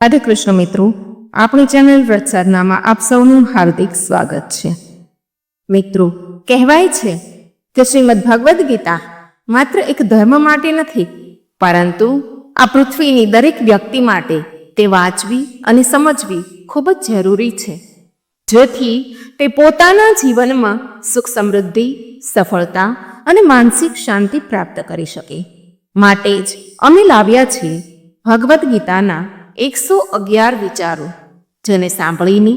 રાધે કૃષ્ણ મિત્રો, આપણી ચેનલ રચસારનામાં આપ સૌનું હાર્દિક સ્વાગત છે. મિત્રો, કહેવાય છે કે શ્રીમદ ભગવદ્ ગીતા માત્ર એક ધર્મ માટે નથી, પરંતુ આ પૃથ્વીની દરેક વ્યક્તિ માટે તે વાંચવી અને સમજવી ખૂબ જ જરૂરી છે, જેથી તે પોતાના જીવનમાં સુખ સમૃદ્ધિ, સફળતા અને માનસિક શાંતિ પ્રાપ્ત કરી શકે. માટે જ અમે લાવ્યા છીએ ભગવદ્ ગીતાના એકસો અગિયાર વિચારો, જેને સાંભળીને,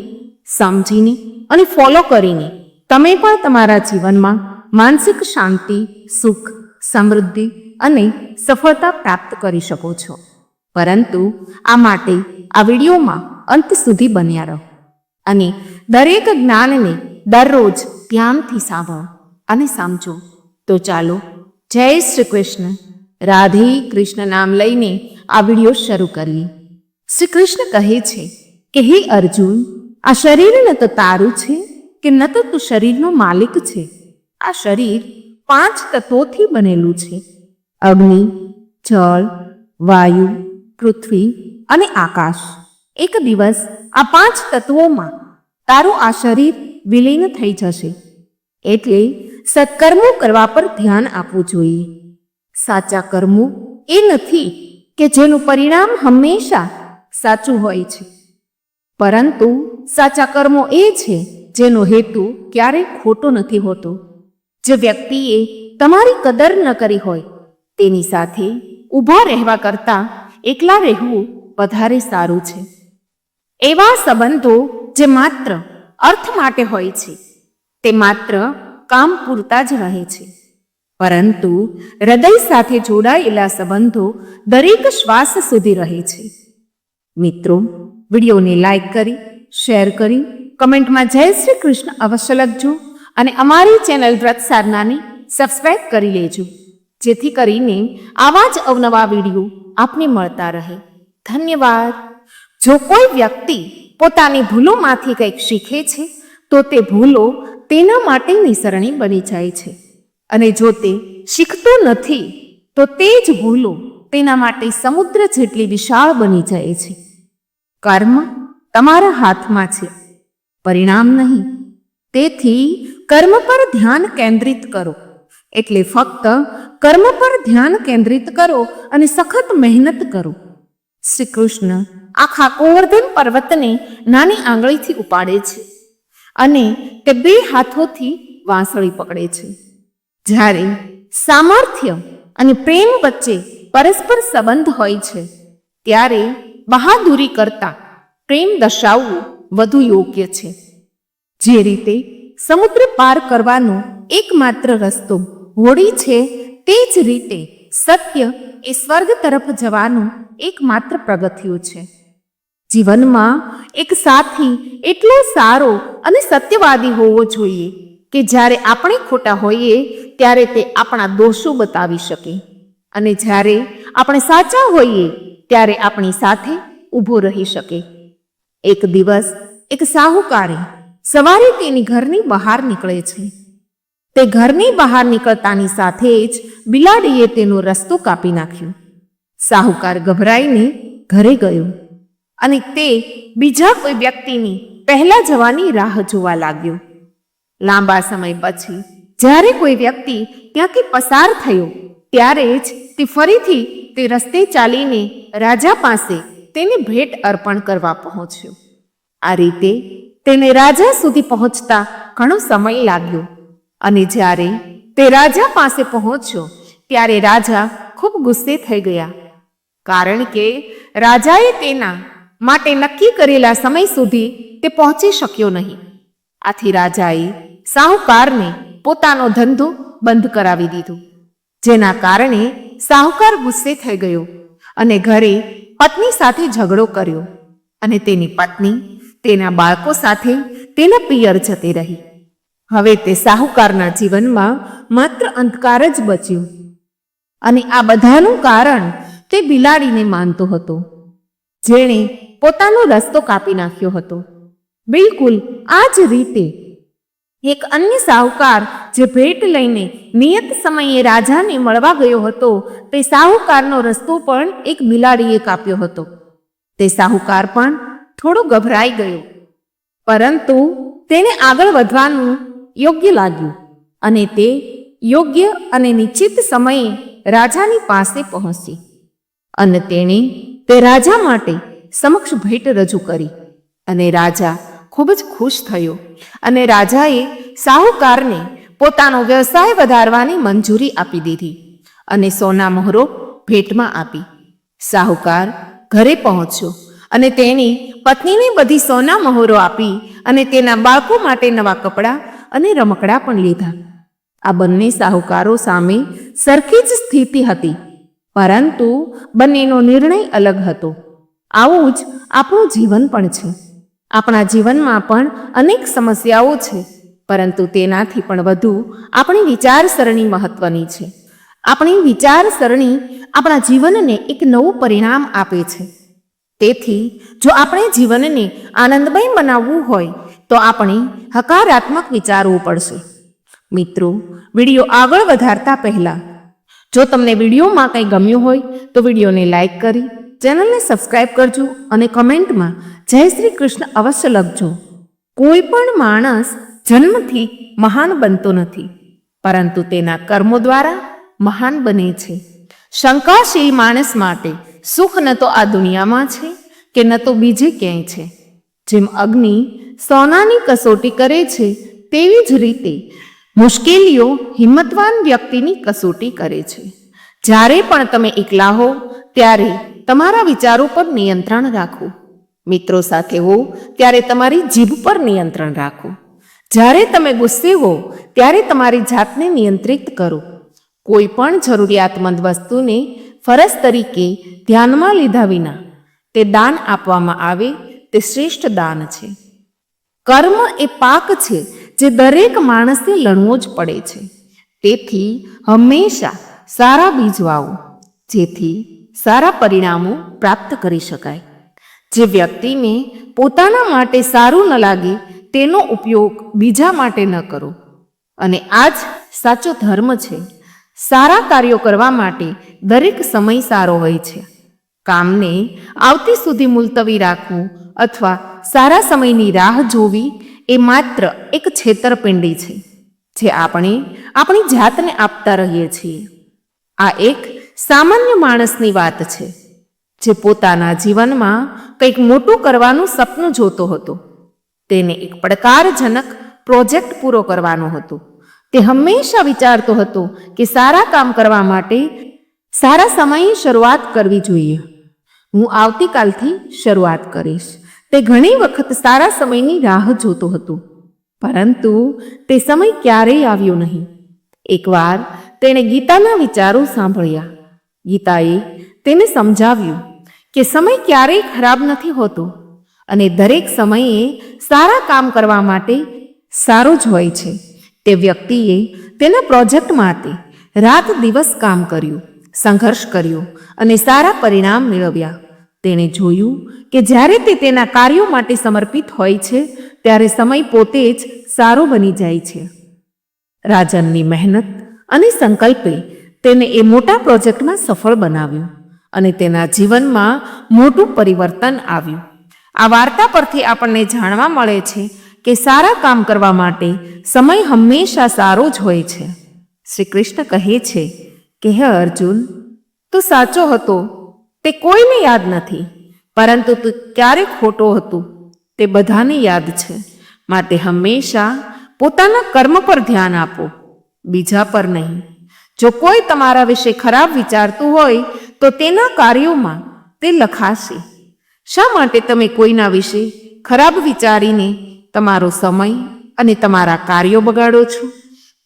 સમજીને અને ફોલો કરીને તમે પણ તમારા જીવનમાં માનસિક શાંતિ, સુખ, સમૃદ્ધિ અને સફળતા પ્રાપ્ત કરી શકો છો. પરંતુ આ માટે આ વિડીયોમાં અંત સુધી બન્યા રહો અને દરેક જ્ઞાનને દરરોજ ધ્યાનથી સાંભળો અને સમજો. તો ચાલો, જય શ્રી કૃષ્ણ. રાધે કૃષ્ણ નામ લઈને આ વીડિયો શરૂ કરીએ. શ્રી કૃષ્ણ કહે છે કે, હે અર્જુન, આ શરીર ન તો તારું છે કે ન તો તું શરીરનો માલિક છે? આ શરીર પાંચ તત્વોથી બનેલું છે. અગ્નિ, જળ, વાયુ, પૃથ્વી અને આકાશ. એક દિવસ આ પાંચ તત્વોમાં તારું આ શરીર વિલીન થઈ જશે. એટલે સત્કર્મો કરવા પર ધ્યાન આપવું જોઈએ. સાચા કર્મો એ નથી કે જેનું પરિણામ હંમેશા સાચું હોય છે. પરંતુ સાચા કર્મો એ છે જેનો હેતુ ક્યારેય ખોટો નથી હોતો. જે વ્યક્તિએ તમારી કદર ન કરી હોય, તેની સાથે ઊભા રહેવા કરતાં એકલા રહેવું વધારે સારું છે. એવા સંબંધો જે માત્ર અર્થ માટે હોય છે, તે માત્ર કામ પૂરતા જ રહે છે. પરંતુ હૃદય સાથે જોડાયેલા સંબંધો દરેક શ્વાસ સુધી રહે છે. મિત્રો, વિડીયોને લાઈક કરી, શેર કરી, કમેન્ટમાં જય શ્રી કૃષ્ણ અવશ્ય લખજો અને અમારી ચેનલ વ્રત સારનાને સબસ્ક્રાઈબ કરી લેજો. જેથી કરીને આવા જ અવનવા વીડિયો આપને મળતા રહે. ધન્યવાદ. જો કોઈ વ્યક્તિ પોતાની ભૂલોમાંથી કંઈક શીખે છે, તો તે ભૂલો તેના માટે નિસરણી બની જાય છે. અને જો તે શીખતો નથી, તો તે જ ભૂલો તેના માટે સમુદ્ર જેટલી વિશાળ બની જાય છે. કર્મ તમારા હાથમાં છે. પરિણામ નહીં. તેથી કર્મ પર ધ્યાન કેન્દ્રિત કરો. એટલે ફક્ત કર્મ પર ધ્યાન કેન્દ્રિત કરો અને સખત મહેનત કરો. શ્રી કૃષ્ણ આખા ગોવર્ધન પર્વતને નાની આંગળીથી ઉપાડે છે અને તે બે હાથોથી વાંસળી પકડે છે. જ્યારે સામર્થ્ય અને પ્રેમ વચ્ચે પરસ્પર સંબંધ હોય છે, ત્યારે બહાદુરી કરતાં પ્રેમ દર્શાવવું વધુ યોગ્ય છે. જે રીતે સમુદ્ર પાર કરવાનો એકમાત્ર રસ્તો હોડી છે, તે જ રીતે સત્ય એ સ્વર્ગ તરફ જવાનું એકમાત્ર પગથિયું છે. જીવનમાં એક સાથી એટલો સારો અને સત્યવાદી હોવો જોઈએ કે જ્યારે આપણે ખોટા હોઈએ, ત્યારે તે આપણા દોષો બતાવી શકે. અને જ્યારે આપણે સાચા હોઈએ, ત્યારે આપણી સાથે ઊભો રહી શકે. એક દિવસ એક સાહુકારે સવારે તેની ઘરની બહાર નીકળે છે. તે ઘરની બહાર નીકળતાની સાથે જ બિલાડીએ તેનો રસ્તો કાપી નાખ્યો. સાહુકાર ગભરાઈને ઘરે ગયો અને તે બીજા કોઈ વ્યક્તિની પહેલા જવાની રાહ જોવા લાગ્યો. લાંબા સમય પછી જ્યારે કોઈ વ્યક્તિ ત્યાંથી પસાર થયો ત્યારે જ તે ફરીથી તે રસ્તે ચાલીને રાજા પાસે તેને ભેટ અર્પણ કરવા પહોંચ્યો. આ રીતે તેને રાજા સુધી પહોંચતા ઘણો સમય લાગ્યો અને જ્યારે તે રાજા પાસે પહોંચ્યો, ત્યારે રાજા ખૂબ ગુસ્સે થઈ ગયા, કારણ કે રાજાએ તેના માટે નક્કી કરેલા સમય સુધી તે પહોંચી શક્યો નહીં. આથી રાજાએ સાહુકારને પોતાનો ધંધો બંધ કરાવી દીધો. જેના કારણે સાહુકાર ગુસ્સે થઈ ગયો અને ઘરે પત્ની સાથે ઝઘડો કર્યો અને તેની પત્ની તેના બાળકો સાથે તેના પિયર જતી રહી. હવે તે સાહુકારના જીવનમાં માત્ર અંધકાર જ બચ્યો અને આ બધાનું કારણ તે બિલાડીને માનતો હતો. જેણે પોતાનો રસ્તો કાપી નાખ્યો હતો. બિલકુલ આ જ રીતે એક અન્ય સાહુકાર જે ભેટ લઈને નિયત સમયે રાજાને મળવા ગયો હતો, તે સાહુકારનો રસ્તો પણ એક બિલાડીએ કાપ્યો હતો. તે સાહુકાર પણ થોડો ગભરાઈ ગયો. પરંતુ તેને આગળ વધવાનું યોગ્ય લાગ્યું અને તે યોગ્ય અને નિશ્ચિત સમયે રાજાની પાસે પહોંચી અને તેણે તે રાજા માટે સમક્ષ ભેટ રજૂ કરી અને રાજા ખૂબ જ ખુશ થયો અને રાજાએ સાહુકારને પોતાનો વ્યવસાય વધારવાની મંજૂરી આપી દીધી અને સોના મોહરો ભેટમાં આપી. સાહુકાર ઘરે પહોંચ્યો અને તેની પત્નીને બધી સોના મહોરો આપી અને તેના બાળકો માટે નવા કપડાં અને રમકડાં પણ લીધા. આ બંને સાહુકારો સામે સરખી જ સ્થિતિ હતી, પરંતુ બંનેનો નિર્ણય અલગ હતો. આવું જ આપણું જીવન પણ છે. આપણા જીવનમાં પણ અનેક સમસ્યાઓ છે, પરંતુ તેનાથી પણ વધુ આપણી વિચારસરણી મહત્વની છે. આપણી વિચારસરણી આપણા જીવનને એક નવું પરિણામ આપે છે. તેથી, જો આપણે જીવનને આનંદમય બનાવવું હોય, તો આપણે હકારાત્મક વિચારવું પડશે. મિત્રો, વીડિયો આગળ વધારતા પહેલાં, જો તમને વિડીયોમાં કંઈ ગમ્યું હોય, તો વિડીયોને લાઇક કરી, ચેનલને સબસ્ક્રાઇબ કરજો અને કમેન્ટમાં જય શ્રી કૃષ્ણ અવશ્ય લખજો. કોઈ પણ માણસ જન્મથી મહાન બનતો નથી, પરંતુ તેના કર્મો દ્વારા મહાન બને છે. શંકાશીલ માણસ માટે સુખ ન તો આ દુનિયામાં છે, કે ન તો બીજે ક્યાંય છે. જેમ અગ્નિ સોનાની કસોટી કરે છે, તેવી જ રીતે મુશ્કેલીઓ હિંમતવાન વ્યક્તિની કસોટી કરે છે. જ્યારે પણ તમે એકલા હો, ત્યારે તમારા વિચારો પર નિયંત્રણ રાખો. મિત્રો સાથે હો ત્યારે તમારી જીભ પર નિયંત્રણ રાખો. જ્યારે તમે ગુસ્સે હો, ત્યારે તમારી જાતને નિયંત્રિત કરો. કોઈ પણ જરૂરિયાતમંદ વસ્તુને ફરજ તરીકે ધ્યાનમાં લીધા વિના તે દાન આપવામાં આવે, તે શ્રેષ્ઠ દાન છે. કર્મ એ પાક છે જે દરેક માણસને લણવો જ પડે છે. તેથી હંમેશા સારા બીજ વાવો, જેથી સારા પરિણામો પ્રાપ્ત કરી શકાય. જે વ્યક્તિને પોતાના માટે સારું ન લાગે, તેનો ઉપયોગ બીજા માટે ન કરો. અને આ જ સાચો ધર્મ છે. સારા કાર્યો કરવા માટે દરેક સમય સારો હોય છે. કામને આવતી સુધી મુલતવી રાખવું અથવા સારા સમયની રાહ જોવી એ માત્ર એક છેતરપિંડી છે, જે આપણે આપણી જાતને આપતા રહીએ છીએ. આ એક સામાન્ય માણસની વાત છે. જે પોતાના જીવનમાં કંઈક મોટું કરવાનું સપનું જોતો હતો. તેને એક પડકારજનક પ્રોજેક્ટ પૂરો કરવાનો હતો. તે હંમેશા વિચારતો હતો કે સારા કામ કરવા માટે સારા સમયે શરૂઆત કરવી જોઈએ. હું આવતીકાલથી શરૂઆત કરીશ. તે ઘણી વખત સારા સમયની રાહ જોતો હતો. પરંતુ તે સમય ક્યારેય આવ્યો નહીં. એકવાર તેણે ગીતાના વિચારો સાંભળ્યા. ગીતાએ તેને સમજાવ્યું કે સમય ક્યારેય ખરાબ નથી હોતો અને દરેક સમયે સારા કામ કરવા માટે સારો જ હોય છે. તે વ્યક્તિએ તેના પ્રોજેક્ટ માટે રાત દિવસ કામ કર્યું, સંઘર્ષ કર્યો અને સારા પરિણામ મેળવ્યા. તેણે જોયું કે જ્યારે તે તેના કાર્યો માટે સમર્પિત હોય છે, ત્યારે સમય પોતે જ સારો બની જાય છે. રાજનની મહેનત અને સંકલ્પે તેને એ મોટા પ્રોજેક્ટમાં સફળ બનાવ્યું. અને તેના જીવનમાં મોટું પરિવર્તન આવ્યું. આ વાર્તા પરથી આપણને જાણવા મળે છે કે સારા કામ કરવા માટે સમય હંમેશા સારો જ હોય છે. શ્રી કૃષ્ણ કહે છે કે, હે અર્જુન, તું સાચો હતો, તે કોઈને યાદ નથી, પરંતુ તું ક્યારે ખોટો હતું, તે બધાને યાદ છે. માટે હંમેશા પોતાના કર્મ પર ધ્યાન આપો, બીજા પર નહીં. જો કોઈ તમારા વિશે ખરાબ વિચારતું હોય તો તેના કાર્યોમાં તે લખાશે. શા માટે તમે કોઈના વિશે ખરાબ વિચારીને તમારો સમય અને તમારા કાર્યો બગાડો છો?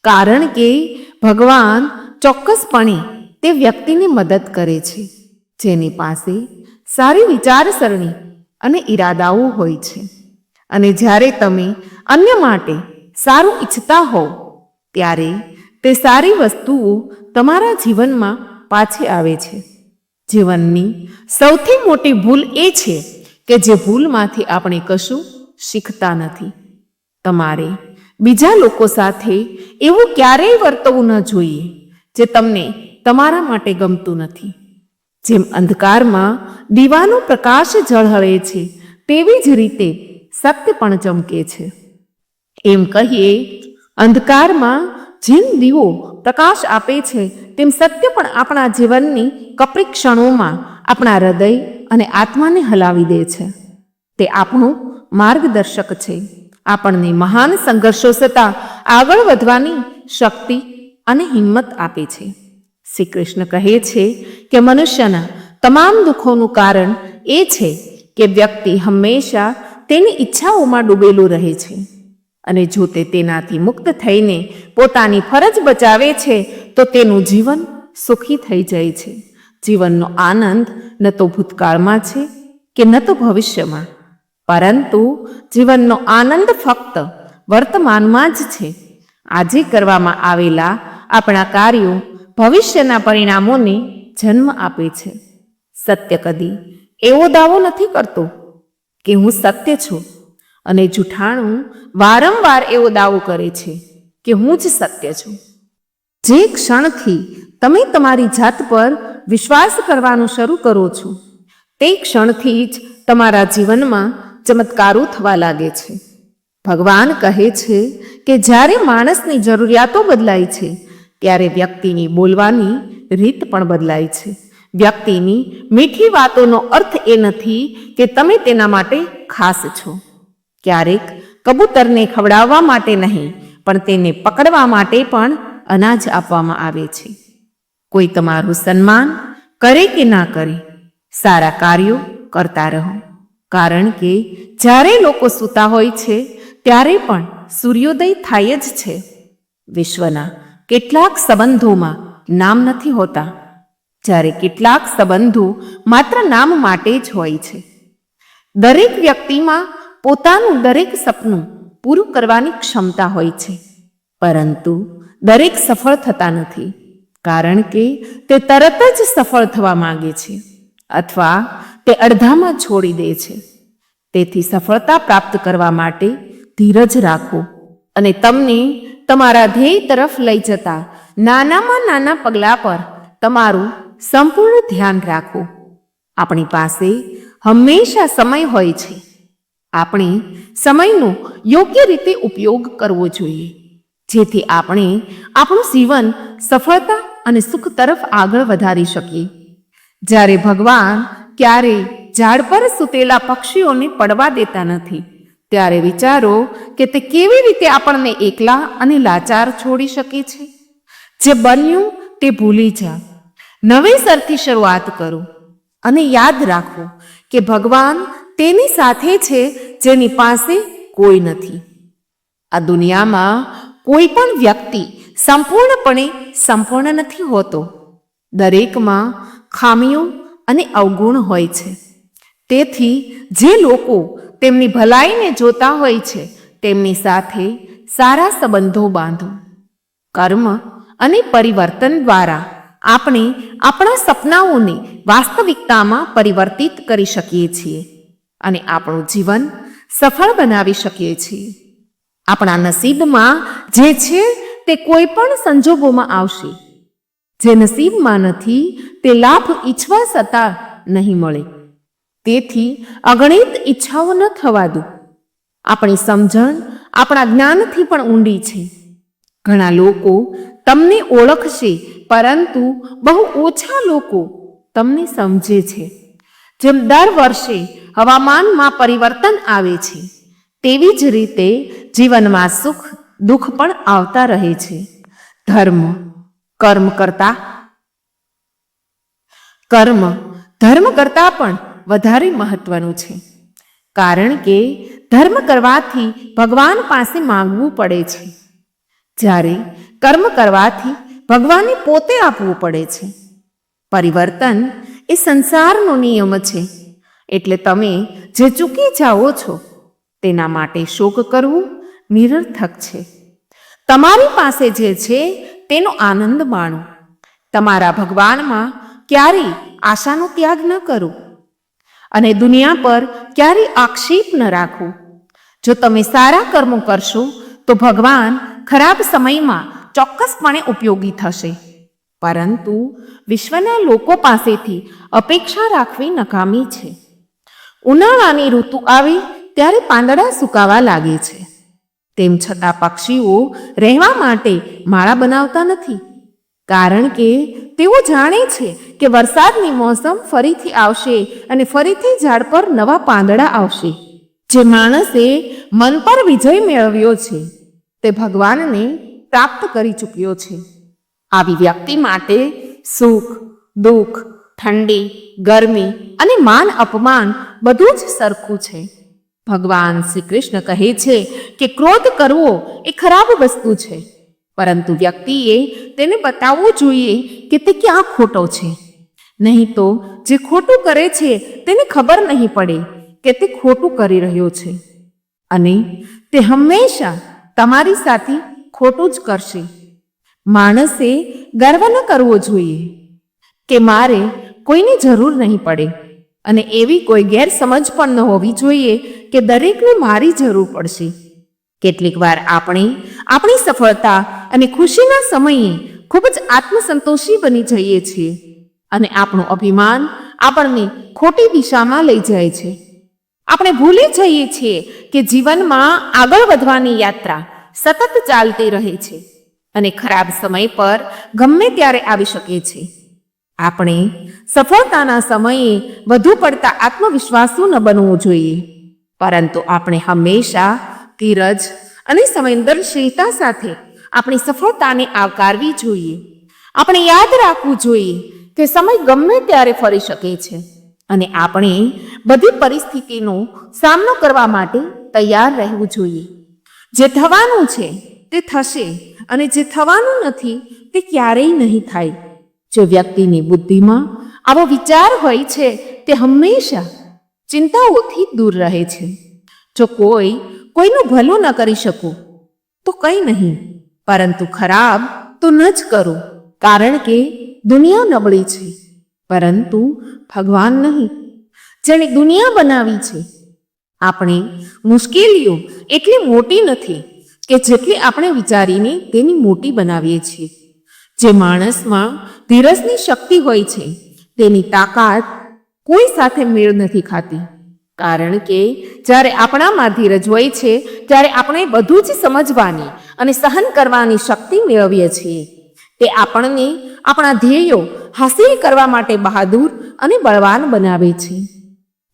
કારણ કે ભગવાન ચોક્કસપણે તે વ્યક્તિને મદદ કરે છે, જેની પાસે સારી વિચારસરણી અને ઈરાદાઓ હોય છે. અને જ્યારે તમે અન્ય માટે સારું ઈચ્છતા હોવ, ત્યારે તે સારી વસ્તુઓ તમારા જીવનમાં પાછી આવે છે. જીવનની સૌથી મોટી ભૂલ એ છે કે જે ભૂલમાંથી આપણે કશું શીખતા નથી. તમારે બીજા લોકો સાથે એવું ક્યારેય વર્તવું ન જોઈએ જે તમને તમારા માટે ગમતું નથી. જેમ અંધકારમાં દીવાનો પ્રકાશ ઝળહળે છે, તેવી જ રીતે સત્ય પણ ચમકે છે. એમ કહીએ, અંધકારમાં જેમ દીવો પ્રકાશ આપે છે, તેમ સત્ય પણ આપણા જીવનની કપરી ક્ષણોમાં આપણા હૃદય અને આત્માને હલાવી દે છે. તે આપણું માર્ગદર્શક છે. આપણને મહાન સંઘર્ષો છતાં આગળ વધવાની શક્તિ અને હિંમત આપે છે. શ્રી કૃષ્ણ કહે છે કે મનુષ્યના તમામ દુઃખોનું કારણ એ છે કે વ્યક્તિ હંમેશા તેની ઈચ્છાઓમાં ડૂબેલું રહે છે. અને જો તે તેનાથી મુક્ત થઈને પોતાની ફરજ બચાવે છે, તો તેનું જીવન સુખી થઈ જાય છે. જીવનનો આનંદ ન તો ભૂતકાળમાં છે કે ન તો ભવિષ્યમાં. પરંતુ જીવનનો આનંદ ફક્ત વર્તમાનમાં જ છે. આજે કરવામાં આવેલા આપણા કાર્યો ભવિષ્યના પરિણામોને જન્મ આપે છે. સત્ય કદી એવો દાવો નથી કરતો કે હું સત્ય છું. અને જૂઠાણું વારંવાર એવો દાવો કરે છે કે હું જ સત્ય છું. જે ક્ષણથી તમે તમારી જાત પર વિશ્વાસ કરવાનું શરૂ કરો છો, તે ક્ષણથી જ તમારા જીવનમાં ચમત્કારો થવા લાગે છે. ભગવાન કહે છે કે જ્યારે માણસની જરૂરિયાતો બદલાય છે, ત્યારે વ્યક્તિની બોલવાની રીત પણ બદલાય છે. વ્યક્તિની મીઠી વાતોનો અર્થ એ નથી કે તમે તેના માટે ખાસ છો. ક્યારેક કબૂતરને ખવડાવવા માટે નહીં, પણ તેને પકડવા માટે પણ અનાજ આપવામાં આવે છે. કોઈ તમારું સન્માન કરે કે ના કરે, સારા કાર્યો કરતા રહો. કારણ કે જ્યારે લોકો સૂતા હોય છે, ત્યારે પણ સૂર્યોદય થાય જ છે. વિશ્વના કેટલાક સંબંધોમાં નામ નથી હોતા. જ્યારે કેટલાક સંબંધો માત્ર નામ માટે જ હોય છે. દરેક વ્યક્તિમાં પોતાનું દરેક સપનું પૂરું કરવાની ક્ષમતા હોય છે. પરંતુ દરેક સફળ થતા નથી, કારણ કે તે તરત જ સફળ થવા માંગે છે અથવા તે અડધામાં છોડી દે છે. તેથી સફળતા પ્રાપ્ત કરવા માટે ધીરજ રાખો અને તમને તમારા ધ્યેય તરફ લઈ જતા નાનામાં નાના પગલાં પર તમારું સંપૂર્ણ ધ્યાન રાખો. આપણી પાસે હંમેશા સમય હોય છે. આપણે સમયનો યોગ્ય રીતે ઉપયોગ કરવો જોઈએ, જેથી આપણે આપણું જીવન સફળતા અને સુખ તરફ આગળ વધારી શકીએ. જ્યારે ભગવાન ક્યારે ઝાડ પર સૂતેલા પક્ષીઓને પડવા દેતા નથી, ત્યારે વિચારો કે તે કેવી રીતે આપણને એકલા અને લાચાર છોડી શકે છે? જે બન્યું તે ભૂલી જા. નવેસરથી શરૂઆત કરો અને યાદ રાખો કે ભગવાન તેની સાથે છે જેની પાસે કોઈ નથી. આ દુનિયામાં કોઈ પણ વ્યક્તિ સંપૂર્ણપણે સંપૂર્ણ નથી હોતો. દરેકમાં ખામીઓ અને અવગુણ હોય છે. તેથી જે લોકો તેમની ભલાઈને જોતા હોય છે, તેમની સાથે સારા સંબંધો બાંધો. કર્મ અને પરિવર્તન દ્વારા આપણે આપણા સપનાઓને વાસ્તવિકતામાં પરિવર્તિત કરી શકીએ છીએ. અને આપણું જીવન સફળ બનાવી શકીએ છીએ. આપણા નસીબમાં જે છે તે કોઈ પણ સંજોગોમાં આવશે. જે નસીબમાં નથી, તે લાભ ઈચ્છવા છતાં નહીં મળે. તેથી અગણિત ઈચ્છાઓ ન થવા દો. આપણી સમજણ આપણા જ્ઞાનથી પણ ઊંડી છે. ઘણા લોકો તમને ઓળખશે, પરંતુ બહુ ઓછા લોકો તમને સમજે છે. જેમ દર વર્ષે હવામાનમાં પરિવર્તન આવે છે, તેવી જ રીતે જીવનમાં સુખ, દુઃખ પણ આવતા રહે છે. ધર્મ, કર્મ કરતા, કર્મ, ધર્મ કરતાં પણ વધારે મહત્વનું છે. કારણ કે ધર્મ કરવાથી ભગવાન પાસે માંગવું પડે છે. જ્યારે કર્મ કરવાથી ભગવાનને પોતે આપવું પડે છે. પરિવર્તન એ સંસારનો નિયમ છે. એટલે તમે જે ચૂકી જાઓ છો, તેના માટે શોક કરવું નિરર્થક છે. તમારી પાસે જે છે, તેનો આનંદ માણો. તમારા ભગવાનમાં ક્યારેય આશાનો ત્યાગ ન કરો. અને દુનિયા પર ક્યારેય આક્ષેપ ન રાખો. જો તમે સારા કર્મો કરશો, તો ભગવાન ખરાબ સમયમાં ચોક્કસપણે ઉપયોગી થશે. પરંતુ વિશ્વના લોકો પાસેથી અપેક્ષા રાખવી નકામી છે. ઉનાળાની ઋતુ આવે ત્યારે પાંદડા સુકાવા લાગે છે. તેમ છતાં પક્ષીઓ રહેવા માટે માળા બનાવતા નથી. કારણ કે તેઓ જાણે છે કે વરસાદની મોસમ ફરીથી આવશે અને ફરીથી ઝાડ પર નવા પાંદડા આવશે. જે માણસે મન પર વિજય મેળવ્યો છે. તે ભગવાનને પ્રાપ્ત કરી ચૂક્યો છે. આવી વ્યક્તિ માટે સુખ, દુઃખ, ઠંડી, ગરમી અને માન અપમાન બધું જ સરખું છે. ભગવાન શ્રી કૃષ્ણ કહે છે કે ક્રોધ કરવો એ ખરાબ વસ્તુ છે, પરંતુ વ્યક્તિએ તેને બતાવવું જોઈએ કે તે ક્યાં ખોટો છે. નહીં તો જે ખોટું કરે છે તેને ખબર નહીં પડે કે તે ખોટું કરી રહ્યો છે. અને તે હંમેશા તમારી સાથે ખોટું જ કરશે. માણસે ગર્વ ન કરવો જોઈએ કે મારે કોઈની જરૂર નહીં પડે. અને એવી કોઈ ગેરસમજ પણ ન હોવી જોઈએ કે દરેકને મારી જરૂર પડશે. કેટલીક વાર આપણે આપણી સફળતા અને ખુશીના સમયે ખૂબ જ આત્મસંતોષી બની જઈએ છીએ અને આપણું અભિમાન આપણને ખોટી દિશામાં લઈ જાય છે. આપણે ભૂલી જઈએ છીએ કે જીવનમાં આગળ વધવાની યાત્રા સતત ચાલતી રહે છે. અને ખરાબ સમય પર ગમે ત્યારે આવી શકે છે. આપણે સફળતાના સમયે વધુ પડતા આત્મવિશ્વાસુ ન બનવું જોઈએ. પરંતુ આપણે હંમેશા ધીરજ અને સંવેદનશીલતા સાથે આપણી સફળતાને આવકારવી જોઈએ. આપણે યાદ રાખવું જોઈએ કે સમય ગમે ત્યારે ફરી શકે છે અને આપણે બધી પરિસ્થિતિનો સામનો કરવા માટે તૈયાર રહેવું જોઈએ. જે થવાનું છે તે થશે અને જે થવાનું નથી તે ક્યારેય નહીં થાય. જો વ્યક્તિની બુદ્ધિમાં આવો વિચાર હોય છે, તે હંમેશા ચિંતાઓથી દૂર રહે છે. જો કોઈ કોઈનું ભલું ન કરી શકું, તો કંઈ નહીં, પરંતુ ખરાબ તો ન જ કરો, કારણ કે દુનિયા નબળી છે. પરંતુ ભગવાન નહીં, જેણે દુનિયા બનાવી છે. આપણે મુશ્કેલીઓ એટલી મોટી નથી કે જેટલી આપણે વિચારીને તેની મોટી બનાવીએ છીએ. જે માણસમાં ધીરજની શક્તિ હોય છે, તેની તાકાત કોઈ સાથે મેળ નથી ખાતી. કારણ કે જ્યારે આપણામાં ધીરજ હોય છે, ત્યારે આપણે બધું જ સમજવાની અને સહન કરવાની શક્તિ મેળવીએ છીએ. તે આપણને આપણા ધ્યેયો હાસિલ કરવા માટે બહાદુર અને બળવાન બનાવે છે.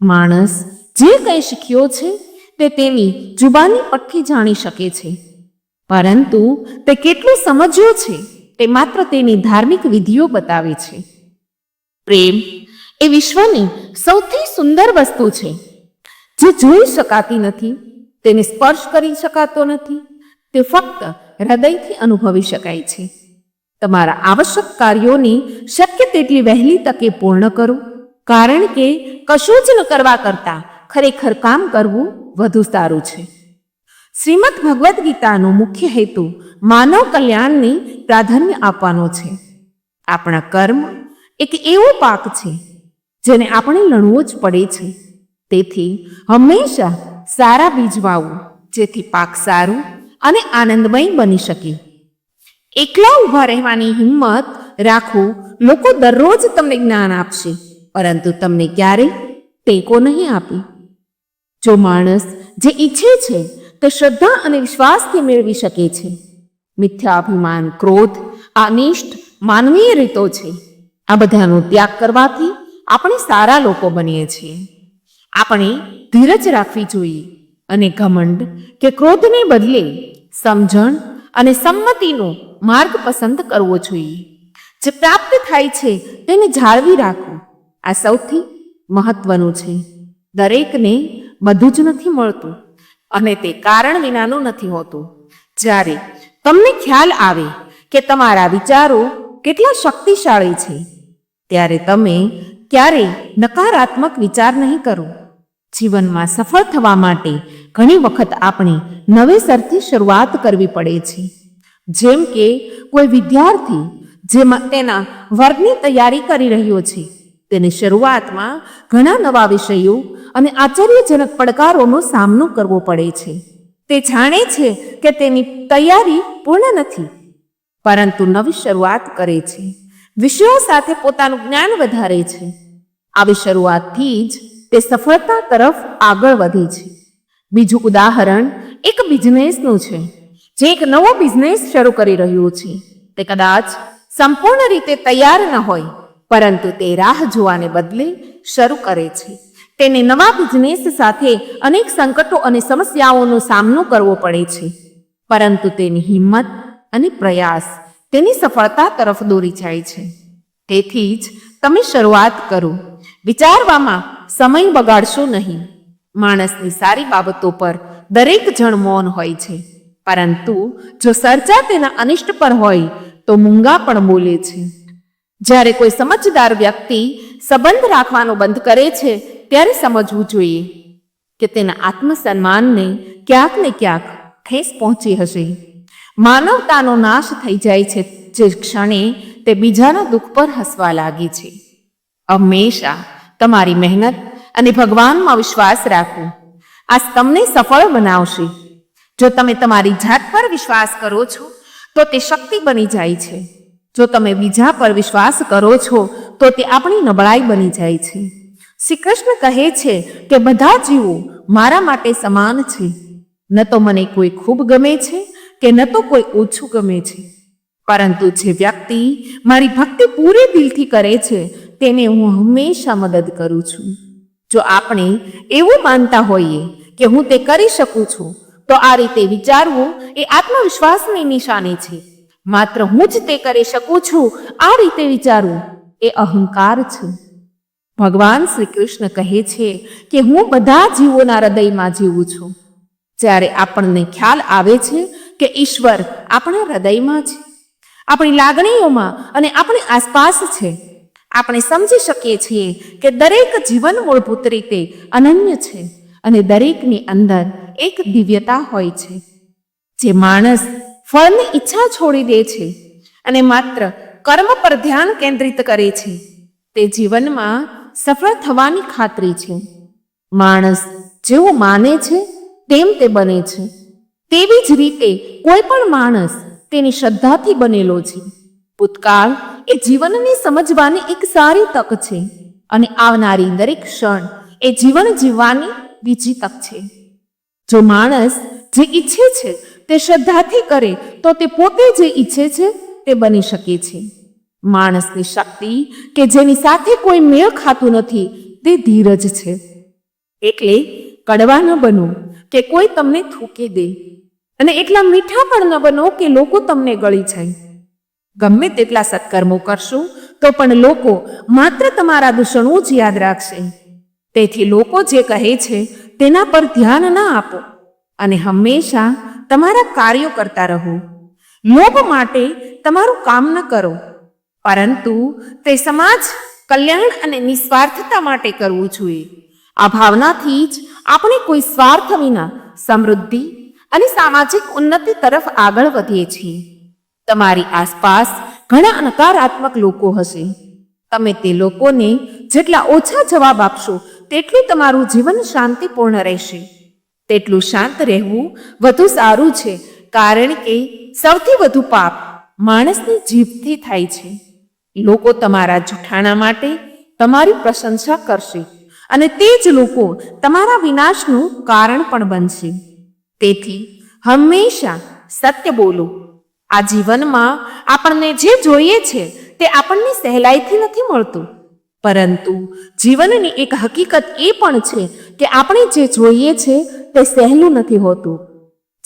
માણસ જે કંઈ શીખ્યો છે તે તેની જુબાની પરથી જાણી શકે છે. પરંતુ તે કેટલું સમજ્યો છે તે માત્ર તેની ધાર્મિક વિધિઓ બતાવે છે. પ્રેમ એ વિશ્વની સૌથી સુંદર વસ્તુ છે. જે જોઈ શકાતી નથી, તેને સ્પર્શ કરી શકાતો નથી, તે ફક્ત હૃદયથી અનુભવી શકાય છે. તમારા આવશ્યક કાર્યોની શક્ય તેટલી વહેલી તકે પૂર્ણ કરો, કારણ કે કશું જ ન કરવા કરતાં ખરેખર કામ કરવું વધુ સારું છે. શ્રીમદ ભગવદ્ ગીતાનો મુખ્ય હેતુ માનવ કલ્યાણને પ્રાધાન્ય આપવાનો છે. આપણા કર્મ એક એવો પાક છે જેને આપણે લણવો જ પડે છે. તેથી હંમેશા સારા બીજ વાવવું જેથી પાક સારું અને આનંદમય બની શકે. એકલા ઊભા રહેવાની હિંમત રાખો, લોકો દરરોજ તમને જ્ઞાન આપશે, પરંતુ તમને ક્યારેય ટેકો નહીં આપે. જો માણસ જે ઈચ્છે છે, તે શ્રદ્ધા અને વિશ્વાસથી મેળવી શકે છે. મિથ્યાભિમાન, ક્રોધ અનિષ્ટ માનવીય રીતો છે. આ બધાનો ત્યાગ કરવાથી આપણે સારા લોકો બનીએ છીએ. આપણે ધીરજ રાખવી જોઈએ અને ઘમંડ કે ક્રોધને બદલે સમજણ અને સંમતિનો માર્ગ પસંદ કરવો જોઈએ. જે પ્રાપ્ત થાય છે, તેને જાળવી રાખવું આ સૌથી મહત્વનું છે. દરેકને બધું જ નથી મળતું અને તે કારણ વિનાનું નથી હોતું. જ્યારે તમને ખ્યાલ આવે કે તમારા વિચારો કેટલા શક્તિશાળી છે, ત્યારે તમે ક્યારેય નકારાત્મક વિચાર નહીં કરો. જીવનમાં સફળ થવા માટે ઘણી વખત આપણે નવેસરથી શરૂઆત કરવી પડે છે. જેમ કે કોઈ વિદ્યાર્થી જેમાં તેના વર્ગની તૈયારી કરી રહ્યો છે તેને શરૂઆતમાં ઘણા નવા વિષયો અને આશ્ચર્યજનક પડકારોનો સામનો કરવો પડે છે. તે જાણે છે કે તેની તૈયારી પૂર્ણ નથી, પરંતુ નવી શરૂઆત કરે છે. વિષયો સાથે પોતાનું જ્ઞાન વધારે છે. આવી શરૂઆતથી જ તે સફળતા તરફ આગળ વધે છે. બીજું ઉદાહરણ એક બિઝનેસનું છે. જે એક નવો બિઝનેસ શરૂ કરી રહ્યું છે. તે કદાચ સંપૂર્ણ રીતે તૈયાર ન હોય. પરંતુ તે રાહ જોવાને બદલે શરૂ કરે છે. તેને નવા બિઝનેસ સાથે અનેક સંકટો અને સમસ્યાઓનો સામનો કરવો પડે છે. પરંતુ તેની હિંમત અને પ્રયાસ તેની સફળતા તરફ દોરી જાય છે. તેથી જ તમે શરૂઆત કરો. વિચારવામાં સમય બગાડશો નહીં. માણસની સારી બાબતો પર દરેક જણ મૌન હોય છે. પરંતુ જો સર્જા તેના અનિષ્ટ પર હોય, તો મૂંગા પણ બોલે છે. જ્યારે કોઈ સમજદાર વ્યક્તિ સંબંધ રાખવાનો બંધ કરે છે, ત્યારે સમજવું જોઈએ કે તેના આત્મસન્માનને ક્યાંક ને ક્યાંક ઠેસ પહોંચી હશે. માનવતાનો નાશ થઈ જાય છે જે ક્ષણે તે બીજાના દુઃખ પર હસવા લાગે છે. હંમેશા તમારી મહેનત અને ભગવાનમાં વિશ્વાસ રાખો. આ તમને સફળ બનાવશે. જો તમે તમારી જાત પર વિશ્વાસ કરો છો, તો તે શક્તિ બની જાય છે. જો તમે બીજા પર વિશ્વાસ કરો છો, તો તે આપણી નબળાઈ બની જાય છે. શ્રી કૃષ્ણ કહે છે કે બધા જીવો મારા માટે સમાન છે. ન તો મને કોઈ ખૂબ ગમે છે કે ન તો કોઈ ઓછું ગમે છે. પરંતુ જે વ્યક્તિ મારી ભક્તિ પૂરે દિલથી કરે છે, તેને હું હંમેશા મદદ કરું છું. જો આપણે એવું માનતા હોઈએ કે હું તે કરી શકું છું, તો આ રીતે વિચારવું એ આત્મવિશ્વાસની નિશાની છે. માત્ર હું જ તે કરી શકું છું, આ રીતે વિચારવું એ અહંકાર છે. ભગવાન શ્રી કૃષ્ણ કહે છે કે હું બધા જીવોના હૃદયમાં જીવું છું. જ્યારે આપણને ખ્યાલ આવે છે કે ઈશ્વર આપણા હૃદયમાં છે. આપણી લાગણીઓમાં અને આપણી આસપાસ છે. આપણે સમજી શકીએ છીએ કે દરેક જીવન મૂળભૂત રીતે અનન્ય છે અને દરેકની અંદર એક દિવ્યતા હોય છે. જે માણસ ફળની ઈચ્છા છોડી દે છે અને માત્ર કર્મ પર ધ્યાન કેન્દ્રિત કરે છે. તે જીવનમાં સફળ થવાની ખાતરી છે. માણસ જેવું માને છે, તેમ તે બને છે. તેવી જ રીતે કોઈ પણ માણસ તેની શ્રદ્ધાથી બનેલો છે. ભૂતકાળ એ જીવનને સમજવાની એક સારી તક છે અને આવનારી દરેક ક્ષણ એ જીવન જીવવાની બીજી તક છે. જો માણસ જે ઈચ્છે છે તે શ્રદ્ધાથી કરે, તો તે પોતે જે ઈચ્છે છે, તે બની શકે છે. માણસની શક્તિ કે જેની સાથે કોઈ મેળ ખાતું નથી, તે ધીરજ છે. એટલે કડવા ન બનો કે કોઈ તમને થૂકી દે અને એટલા મીઠા પણ ન બનો કે લોકો તમને ગળી જાય. ગમે તેટલા સત્કર્મો કરશો, તો પણ લોકો માત્ર તમારા દૂષણો જ યાદ રાખશે. તેથી લોકો જે કહે છે, તેના પર ધ્યાન ના આપો. અને હંમેશા તમારા કાર્યો કરતા રહો. લોભ માટે તમારું કામ ન કરો. પરંતુ તે સમાજ કલ્યાણ અને નિસ્વાર્થતા માટે કરવું જોઈએ. આ ભાવનાથી જ આપણે કોઈ સ્વાર્થ વિના સમૃદ્ધિ અને સામાજિક ઉન્નતિ તરફ આગળ વધીએ છીએ. તમારી આસપાસ ઘણા નકારાત્મક લોકો હશે. તમે તે લોકોને જેટલા ઓછા જવાબ આપશો, તેટલું તમારું જીવન શાંતિપૂર્ણ રહેશે. તેટલું શાંત રહેવું વધુ સારું છે, કારણ કે સૌથી વધુ પાપ માણસની જીભથી થાય છે. લોકો તમારા જૂઠાણા માટે તમારી પ્રશંસા કરશે અને તે જ લોકો તમારા વિનાશનું કારણ પણ બનશે. તેથી હંમેશા સત્ય બોલો. આ જીવનમાં આપણને જે જોઈએ છે તે આપણને સહેલાઈથી નથી મળતું. પરંતુ જીવનની એક હકીકત એ પણ છે કે આપણે જે જોઈએ છે તે સહેલું નથી હોતું.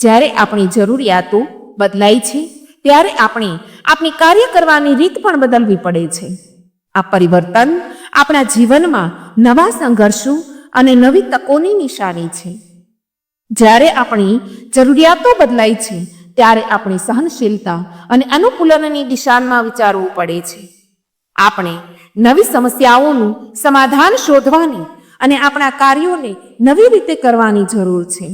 જ્યારે આપણી જરૂરિયાતો બદલાય છે, ત્યારે આપણે આપણી કાર્ય કરવાની રીત પણ બદલવી પડે છે. આ પરિવર્તન આપણા જીવનમાં નવા સંઘર્ષો અને નવી તકોની નિશાની છે. જ્યારે આપણી જરૂરિયાતો બદલાય છે, ત્યારે આપણી સહનશીલતા અને અનુકૂલનની દિશામાં વિચારવું પડે છે. આપણે નવી સમસ્યાઓનું સમાધાન શોધવાની અને આપણા કાર્યોને નવી રીતે કરવાની જરૂર છે.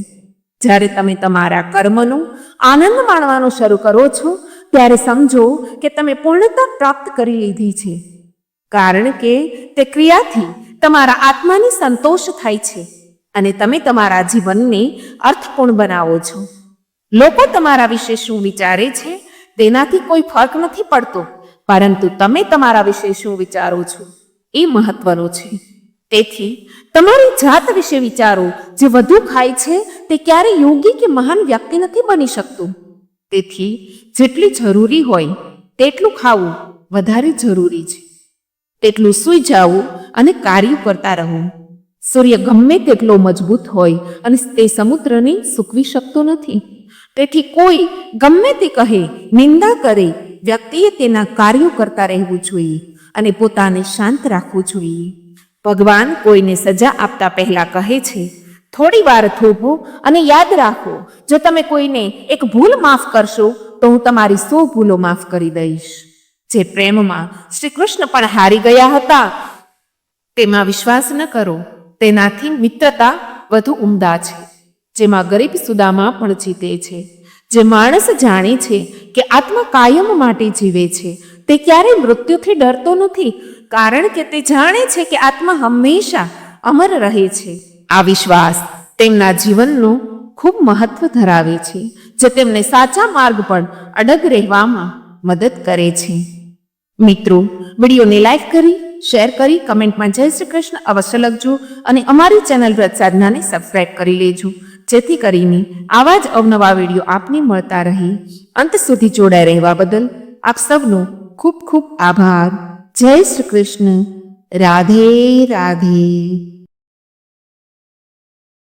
જ્યારે તમે તમારા કર્મનો આનંદ માણવાનું શરૂ કરો છો, ત્યારે સમજો કે તમે પૂર્ણતા પ્રાપ્ત કરી લીધી છે. કારણ કે તે ક્રિયાથી તમારા આત્માને સંતોષ થાય છે અને તમે તમારા જીવનને અર્થપૂર્ણ બનાવો છો. લોકો તમારા વિશે શું વિચારે છે, તેનાથી કોઈ ફરક નથી પડતો. પરંતુ તમે તમારા વિશે શું વિચારો છો? એ મહત્વનું છે. તેથી, તમારી જાત વિશે વિચારો. જે વધુ ખાય છે, તે ક્યારે યોગી કે મહાન વ્યક્તિ નથી બની શકતું. તેથી, જેટલી જરૂરી હોય, તેટલું ખાવું વધારે જરૂરી છે. તેટલું સૂઈ જવું અને કાર્ય કરતા રહું. સૂર્ય ગમે તેટલો મજબૂત હોય અને તે સમુદ્રને સૂકવી શકતો નથી. તેથી કોઈ ગમે તે કહે, નિંદા કરે, વ્યક્તિએ તેના કાર્યો કરતા રહેવું જોઈએ અને પોતાને શાંત રાખવું જોઈએ. ભગવાન કોઈને સજા આપતા પહેલા કહે છે, થોડી વાર થોભો અને યાદ રાખો, જો તમે કોઈને એક ભૂલ માફ કરશો, તો હું તમારી સો ભૂલો માફ કરી દઈશ. જે પ્રેમમાં શ્રી કૃષ્ણ પણ હારી ગયા હતા. તેમાં વિશ્વાસ ન કરો, તેનાથી મિત્રતા વધુ ઉમદા છે. જેમાં ગરીબ સુદામા પણ જીતે છે. જે માણસ જાણે છે કે આત્મા કાયમ માટે જીવે છે, તે ક્યારેય મૃત્યુથી ડરતો નથી, કારણ કે તે જાણે છે કે આત્મા હંમેશા અમર રહે છે. આ વિશ્વાસ તેમના જીવનનો ખૂબ મહત્વ ધરાવે છે, જે તેમને સાચા માર્ગ પર અડગ રહેવામાં મદદ કરે છે. મિત્રો, વિડીયોને લાઈક કરી, શેર કરી, કમેન્ટમાં જય શ્રી કૃષ્ણ અવશ્ય લખજો અને અમારી ચેનલ વ્રત સાધનાને સબસ્ક્રાઈબ કરી લેજો. જેથી કરીને આવા જ અવનવા વીડિયો આપને મળતા રહે. અંત સુધી જોડાઈ રહેવા બદલ આપ સૌનો ખૂબ ખૂબ આભાર. જય શ્રી કૃષ્ણ. રાધે રાધે.